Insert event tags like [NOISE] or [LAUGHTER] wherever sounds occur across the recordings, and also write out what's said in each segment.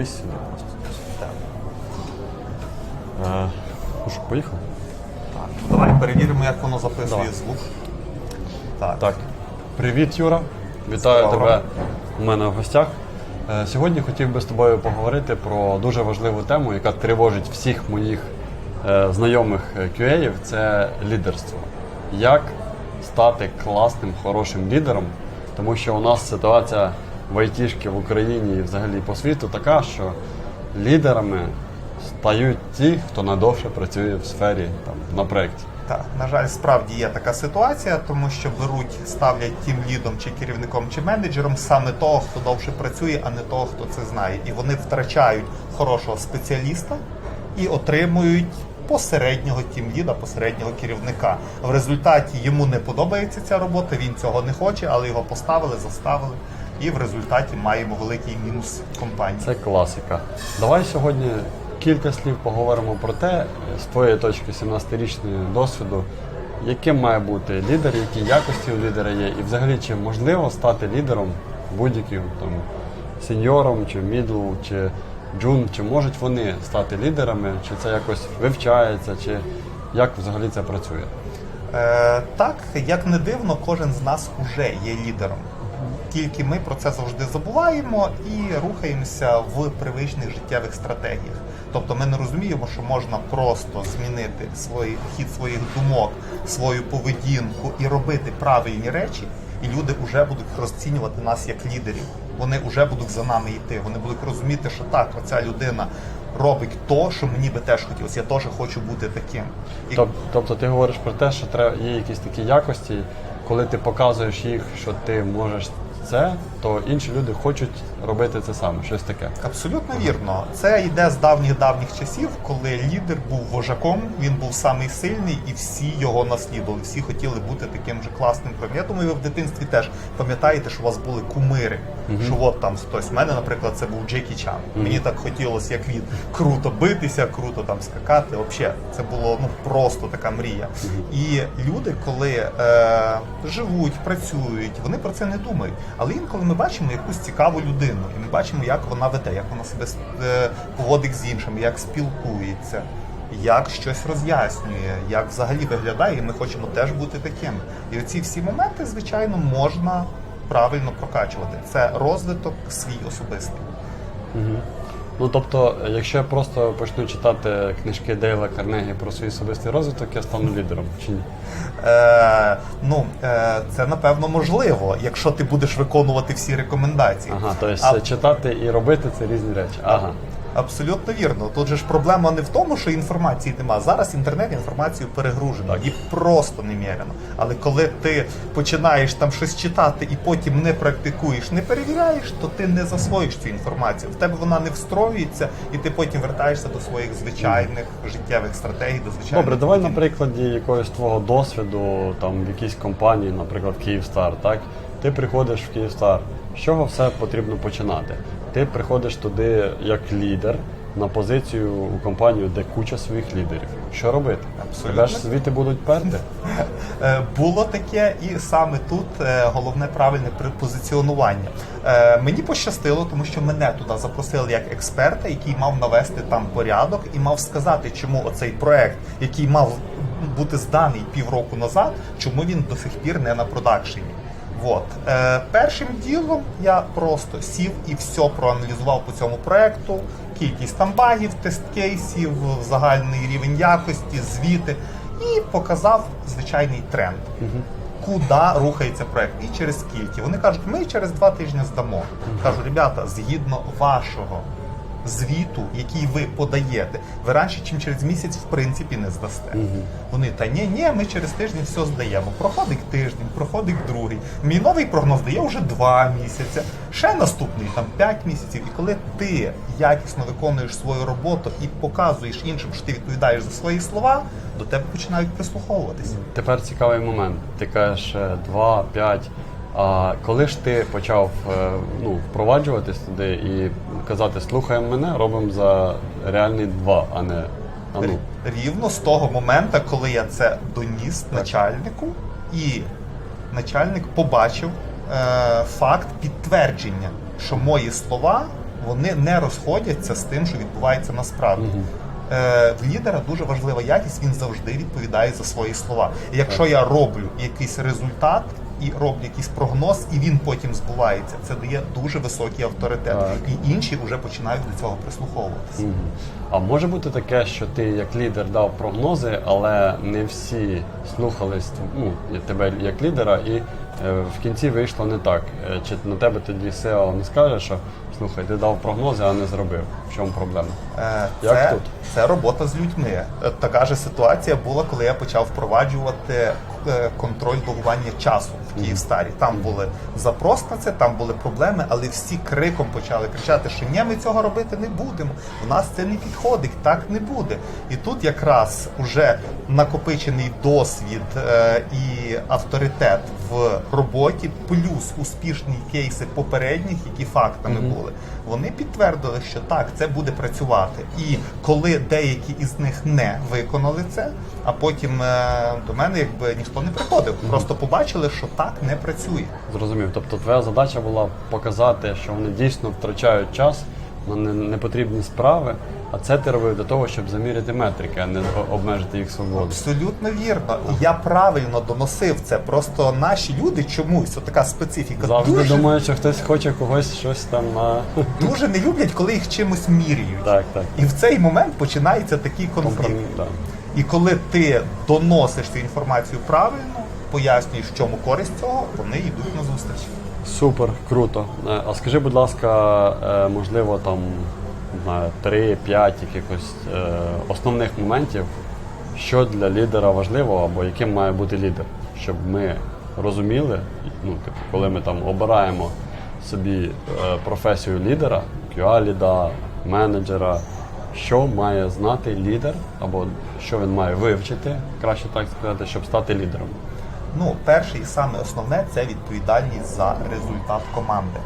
дивись сюди просто. Так. Е, ну що, поїхали? Так, ну давай перевіримо, як воно записує Давай. звук. Так. Так. Привіт, Юра. Вітаю Здорово. тебе у мене в гостях. Е, Сьогодні хотів би з тобою поговорити про дуже важливу тему, яка тривожить всіх моїх е, знайомих е, QA-ів – це лідерство. Як стати класним, хорошим лідером, тому що у нас ситуація в айтішки в Україні і взагалі по світу така, що лідерами стають ті, хто надовше працює в сфері там, на проєкті. Так, на жаль, справді є така ситуація, тому що беруть, ставлять тим лідом чи керівником чи менеджером саме того, хто довше працює, а не того, хто це знає. І вони втрачають хорошого спеціаліста і отримують посереднього тімліда, посереднього керівника. В результаті йому не подобається ця робота, він цього не хоче, але його поставили, заставили. І в результаті маємо великий мінус компанії. Це класика. Давай сьогодні кілька слів поговоримо про те, з твоєї точки 17-річного досвіду, яким має бути лідер, які якості у лідера є, і взагалі чи можливо стати лідером будь-яким там сеньором, чи мідл, чи джун, чи можуть вони стати лідерами, чи це якось вивчається, чи як взагалі це працює? Е, так, як не дивно, кожен з нас уже є лідером. Тільки ми про це завжди забуваємо і рухаємося в привичних життєвих стратегіях. Тобто ми не розуміємо, що можна просто змінити свій хід своїх думок, свою поведінку і робити правильні речі, і люди вже будуть розцінювати нас як лідерів. Вони вже будуть за нами йти. Вони будуть розуміти, що так, оця людина робить то, що мені би теж хотілося. Я теж хочу бути таким. І Тобто ти говориш про те, що треба є якісь такі якості, коли ти показуєш їх, що ти можеш це, то інші люди хочуть робити це саме, щось таке. Абсолютно вірно. Це йде з давніх давніх часів, коли лідер був вожаком, він був самий сильний, і всі його наслідували. Всі хотіли бути таким же класним. Я думаю, ви в дитинстві теж пам'ятаєте, що у вас були кумири. Що от там хтось. У мене, наприклад, це був Джекі Чан. Мені так хотілося, як він круто битися, круто там скакати. Взагалі, це було ну просто така мрія. І люди, коли е, живуть, працюють, вони про це не думають. Але інколи ми бачимо якусь цікаву людину, і ми бачимо, як вона веде, як вона себе е, поводить з іншими, як спілкується, як щось роз'яснює, як взагалі виглядає, і ми хочемо теж бути такими. І оці всі моменти, звичайно, можна правильно прокачувати. Це розвиток свій особистий. Ну тобто, якщо я просто почну читати книжки Дейла Карнегі про свій особистий розвиток, я стану лідером чи ні? Е, ну, е, це напевно можливо, якщо ти будеш виконувати всі рекомендації. Ага, тобто А- читати і робити це різні речі. Ага. Абсолютно вірно. Тут же ж проблема не в тому, що інформації нема. Зараз інтернет інформацію перегружено і просто неміряно. Але коли ти починаєш там щось читати і потім не практикуєш, не перевіряєш, то ти не засвоїш цю інформацію. В тебе вона не встроюється, і ти потім вертаєшся до своїх звичайних життєвих стратегій, до звичайних Добре, давай на прикладі якогось твого досвіду там в якійсь компанії, наприклад, Київстар, так? Ти приходиш в Київстар. З чого все потрібно починати? Ти приходиш туди як лідер на позицію у компанію, де куча своїх лідерів. Що робити? Абсолютно. Тебе ж звідти будуть перти? [LAUGHS] Е, Було таке, і саме тут е, головне правильне позиціонування. Е, Мені пощастило, тому що мене туди запросили як експерта, який мав навести там порядок і мав сказати, чому оцей проект, який мав бути зданий півроку назад, чому він до сих пір не на продакшені. От. Е, першим ділом я просто сів і все проаналізував по цьому проекту, кількість там багів, тест-кейсів, загальний рівень якості, звіти, і показав звичайний тренд. Куди рухається проект і через скільки. Вони кажуть, ми через два тижні здамо. Кажу, ребята, згідно вашого звіту, який ви подаєте, ви раніше, ніж через місяць, в принципі, не здасте. Вони та ні, ні, ми через тиждень все здаємо. Проходить тиждень, проходить другий. Мій новий прогноз дає вже два місяці, ще наступний там п'ять місяців. І коли ти якісно виконуєш свою роботу і показуєш іншим, що ти відповідаєш за свої слова, до тебе починають прислуховуватися. Тепер цікавий момент. Ти кажеш 2, 5. А коли ж ти почав е, ну, впроваджуватись туди і казати, слухаємо мене, робимо за реальний 2, а не а ну. Рівно з того моменту, коли я це доніс начальнику, і начальник побачив е, факт підтвердження, що мої слова вони не розходяться з тим, що відбувається насправді. Е, в лідера дуже важлива якість, він завжди відповідає за свої слова. І якщо я роблю якийсь результат і роблю якийсь прогноз, і він потім збувається, це дає дуже високий авторитет. Так. І інші вже починають до цього прислуховуватися. Мгм. А може бути таке, що ти як лідер дав прогнози, але не всі слухались ну, тебе як лідера, і е, в кінці вийшло не так. Е, Чи на тебе тоді SEO не скаже, що слухай, ти дав прогнози, а не зробив. В чому проблема? Е, Як це, тут? це робота з людьми. Е, Така ж ситуація була, коли я почав впроваджувати е, контроль логування часу в Київстарі. Там були запрос на це, там були проблеми, але всі криком почали кричати, що ні, ми цього робити не будемо. У нас це не підходить, так не буде. І тут якраз уже накопичений досвід е, і авторитет в роботі, плюс успішні кейси попередніх, які фактами були, вони підтвердили, що так, це буде працювати. І коли деякі із них не виконали це, а потім е, до мене якби ніхто не приходив, просто побачили, що так не працює. Зрозумів. Тобто твоя задача була показати, що вони дійсно втрачають час на не- непотрібні справи, а це ти робив для того, щоб заміряти метрики, а не обмежити їх свободу. Абсолютно вірно. І я правильно доносив це. Просто наші люди чомусь, отака специфіка, Завжди дуже, думаю, що хтось хоче когось щось там на [LAUGHS] дуже не люблять, коли їх чимось міряють. так, так. І в цей момент починається такий конфлікт. Так. І коли ти доносиш цю інформацію правильно, пояснюєш, в чому користь цього, вони йдуть на зустріч. Супер, круто. Е, А скажи, будь ласка, е, можливо, там знаю, 3-5 якихось е, основних моментів, що для лідера важливо, або яким має бути лідер, щоб ми розуміли, ну, типу, коли ми там обираємо собі професію лідера, QA-ліда, менеджера, що має знати лідер, або що він має вивчити, краще так сказати, щоб стати лідером. Ну, перше і саме основне це відповідальність за результат команди.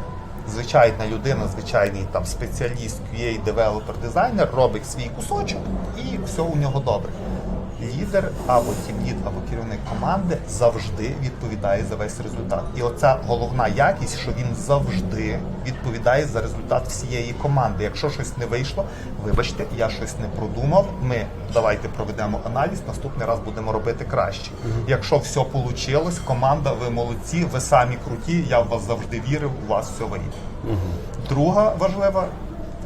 Звичайна людина, звичайний там спеціаліст, QA, девелопер, дизайнер робить свій кусочок і все у нього добре. Лідер або тімлід, або керівник команди завжди відповідає за весь результат. І оця головна якість, що він завжди відповідає за результат всієї команди. Якщо щось не вийшло, вибачте, я щось не продумав. Ми давайте проведемо аналіз. Наступний раз будемо робити краще. Якщо все вийшло, команда, ви молодці, ви самі круті. Я в вас завжди вірив. У вас все вийде. Друга важлива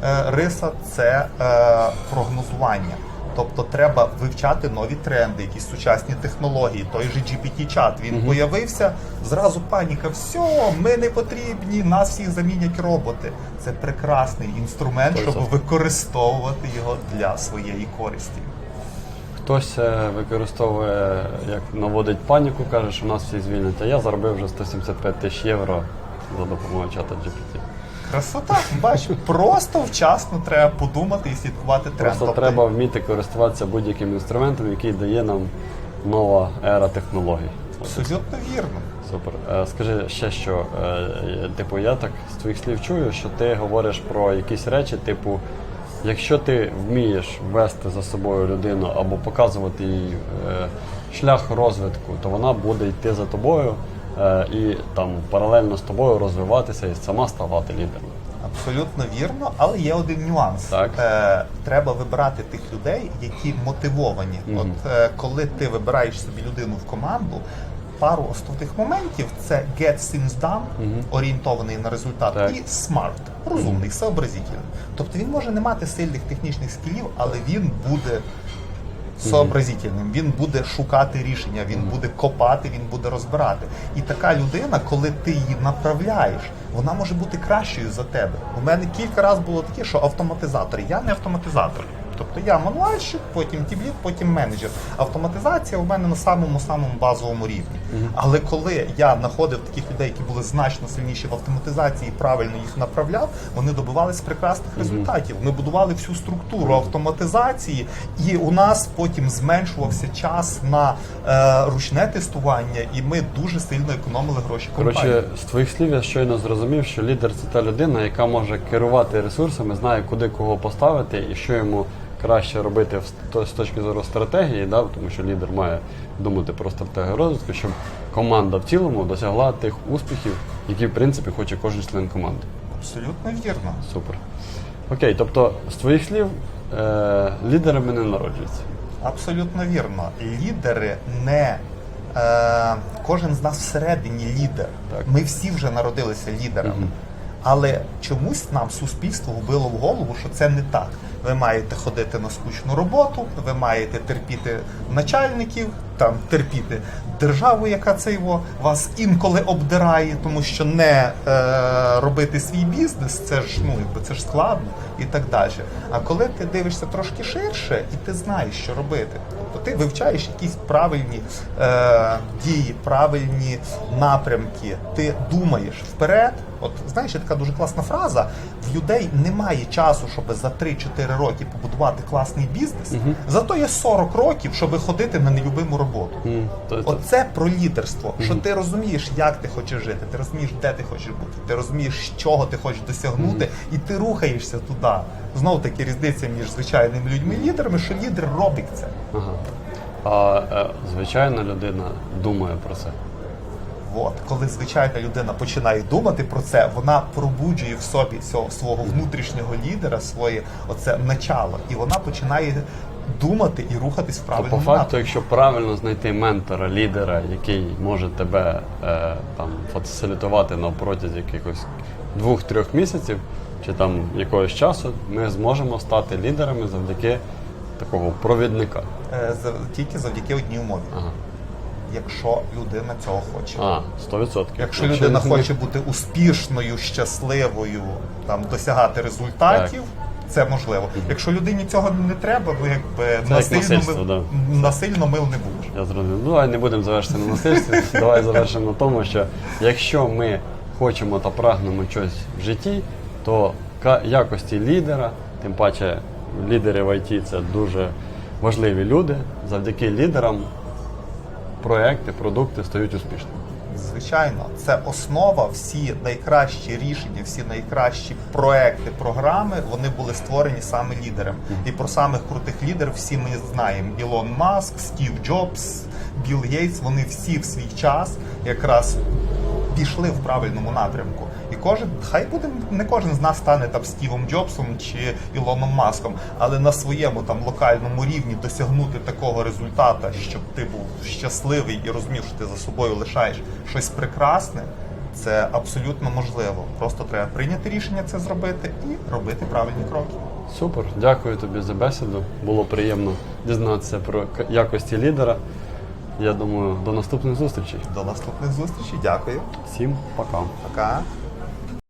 е, риса це е, прогнозування. Тобто треба вивчати нові тренди, якісь сучасні технології. Той же GPT-чат він появився, зразу паніка. Все, ми не потрібні, нас всіх замінять роботи. Це прекрасний інструмент, Точно. щоб використовувати його для своєї користі. Хтось е, використовує, як наводить паніку, каже, що нас всі звільнять, а я заробив вже 175 тисяч євро за допомогою чата GPT. Красота, бач, просто вчасно треба подумати і слідкувати тренд. Просто Тобто, треба вміти користуватися будь-яким інструментом, який дає нам нова ера технологій. абсолютно вірно. Супер. Е, Скажи ще що, е, е, типу, я так з твоїх слів чую, що ти говориш про якісь речі, типу, якщо ти вмієш вести за собою людину або показувати їй шлях розвитку, то вона буде йти за тобою і там паралельно з тобою розвиватися і сама ставати лідером. Абсолютно вірно, але є один нюанс. Так. Е, треба вибирати тих людей, які мотивовані. От е, коли ти вибираєш собі людину в команду, пару основних моментів це get things done, орієнтований на результат, Так. і smart, розумний, сообразительний. Тобто він може не мати сильних технічних скілів, але він буде. Сообразительним, він буде шукати рішення, він буде копати, він буде розбирати. І така людина, коли ти її направляєш, вона може бути кращою за тебе. У мене кілька разів було таке, що автоматизатор. Я не автоматизатор. Тобто я мануальщик, потім тімлід, потім менеджер. Автоматизація у мене на самому самому базовому рівні. Але коли я знаходив таких людей, які були значно сильніші в автоматизації, і правильно їх направляв, вони добивались прекрасних результатів. Ми будували всю структуру автоматизації, і у нас потім зменшувався час на е, ручне тестування, і ми дуже сильно економили гроші компанії. Коротше, з твоїх слів я щойно зрозумів, що лідер це та людина, яка може керувати ресурсами, знає, куди кого поставити і що йому краще робити з точки зору стратегії, да? тому що лідер має думати про стратегію розвитку, щоб команда в цілому досягла тих успіхів, які в принципі хоче кожен член команди. Абсолютно вірно. Супер. Окей, тобто, з твоїх слів, е, лідерами не народжуються. Абсолютно вірно. Лідери не е, кожен з нас всередині лідер. Так. Ми всі вже народилися лідерами. Мгм. Але чомусь нам суспільство вбило в голову, що це не так. Ви маєте ходити на скучну роботу, ви маєте терпіти начальників, там терпіти державу, яка це його вас інколи обдирає, тому що не е, робити свій бізнес, це ж ну якби це ж складно і так далі. А коли ти дивишся трошки ширше, і ти знаєш, що робити, тобто ти вивчаєш якісь правильні е, дії, правильні напрямки, ти думаєш вперед. От знаєш, є така дуже класна фраза: в людей немає часу, щоб за 3-4 роки побудувати класний бізнес. Зато є 40 років, щоб ходити на нелюбиму роботу. М, то- Оце про лідерство. Що ти розумієш, як ти хочеш жити, ти розумієш, де ти хочеш бути, ти розумієш, чого ти хочеш досягнути, і ти рухаєшся туди. Знову таки різниця між звичайними людьми і лідерами, що лідер робить це. Ага. А е, звичайна людина думає про це. От коли звичайна людина починає думати про це, вона пробуджує в собі цього свого внутрішнього лідера, своє оце начало, і вона починає думати і рухатись в правильному по факту, якщо правильно знайти ментора, лідера, який може тебе е, там фасилітувати на протязі якихось двох-трьох місяців чи там якогось часу, ми зможемо стати лідерами завдяки такого провідника. Е, за- тільки завдяки одній умові, Ага. якщо людина цього хоче. А, 100%. Якщо людина не- хоче бути успішною, щасливою, там досягати результатів, це можливо. Якщо людині цього не треба, ну якби як насильно, насильство, мил, насильно мил не будеш. Я зрозумів. Ну, давай не будемо завершити на насильстві. Давай завершимо на тому, що якщо ми хочемо та прагнемо щось в житті, то ка- якості лідера, тим паче лідери в ІТ це дуже важливі люди. Завдяки лідерам проекти, продукти стають успішними. Звичайно, це основа. Всі найкращі рішення, всі найкращі проекти, програми вони були створені саме лідером. І про самих крутих лідерів всі ми знаємо: Ілон Маск, Стів Джобс, Білл Гейтс. Вони всі в свій час якраз пішли в правильному напрямку. Кожен, хай буде не кожен з нас стане там Стівом Джобсом чи Ілоном Маском, але на своєму там локальному рівні досягнути такого результата, щоб ти був щасливий і розумів, що ти за собою лишаєш щось прекрасне. Це абсолютно можливо. Просто треба прийняти рішення це зробити і робити правильні кроки. Супер, дякую тобі за бесіду. Було приємно дізнатися про якості лідера. Я думаю, до наступних зустрічей. До наступних зустрічей. Дякую. Всім пока. Пока.